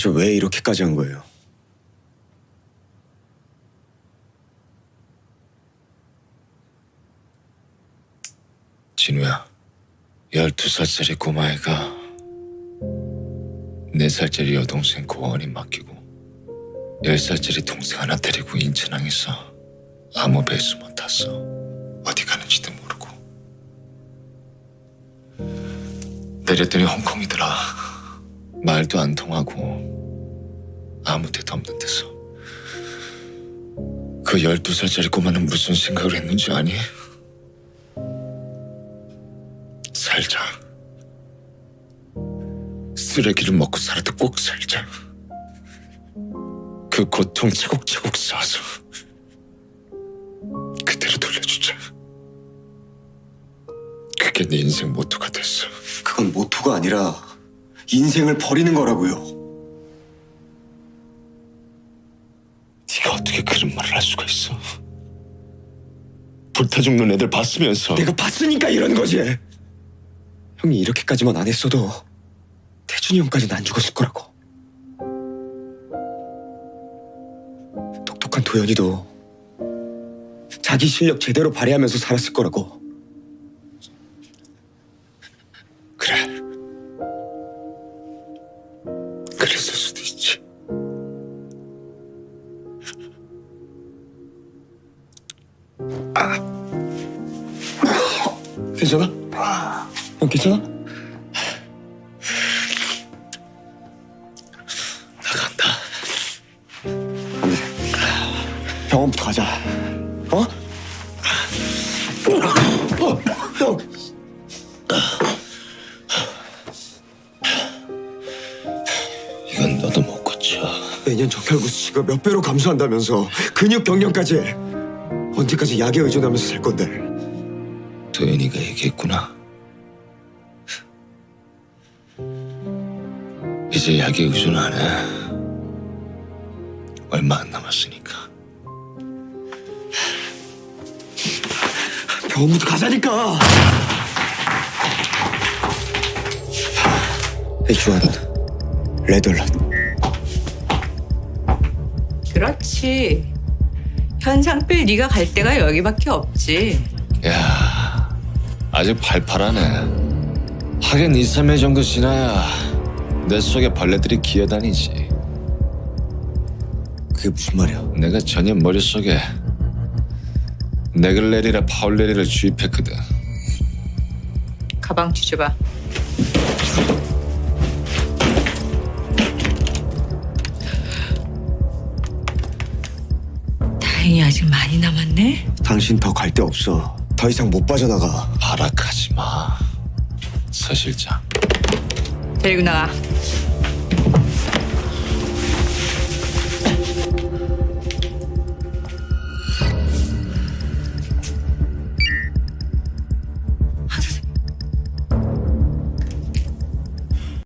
대체 왜 이렇게까지 한 거예요? 진우야, 12살짜리 꼬마애가 4살짜리 여동생 고원이 맡기고 10살짜리 동생 하나 데리고 인천항에서 아무 배수 못 탔어. 어디 가는지도 모르고. 내렸더니 홍콩이더라. 말도 안 통하고 아무 데도 없는 데서. 그 12살짜리 꼬마는 무슨 생각을 했는지 아니? 살자. 쓰레기를 먹고 살아도 꼭 살자. 그 고통 차곡차곡 쌓아서 그대로 돌려주자. 그게 네 인생 모토가 됐어. 그건 모토가 아니라 인생을 버리는 거라고요. 네가 어떻게 그런 말을 할 수가 있어? 불타 죽는 애들 봤으면서 내가 봤으니까 이러는 거지. 형이 이렇게까지만 안 했어도 태준이 형까지는 안 죽었을 거라고. 똑똑한 도현이도 자기 실력 제대로 발휘하면서 살았을 거라고. 괜찮아? 형 괜찮아? 나 간다. 안 돼. 병원부터 가자. 어? 어, 형. 이건 너도 못 고쳐. 내년 적혈구 수치가 몇 배로 감소한다면서 근육 병력까지 언제까지 약에 의존하면서 살 건데 도현이가 얘기했구나. 이제 약에 의존 안 해. 얼마 안 남았으니까. 병원부터 가자니까 H1 레드얼럿 그렇지. 현상필 네가 갈 데가 여기밖에 없지. 야, 아직 팔팔하네. 하긴 2, 3회 정도 지나야 내 속에 벌레들이 기어다니지. 그게 무슨 말이야 내가 전혀 머릿속에 네글레리라 파울레리를 주입했거든. 가방 뒤져봐. 인생이 아직 많이 남았네. 당신 더 갈 데 없어. 더 이상 못 빠져나가. 발악하지 마. 서 실장. 데리고 나가.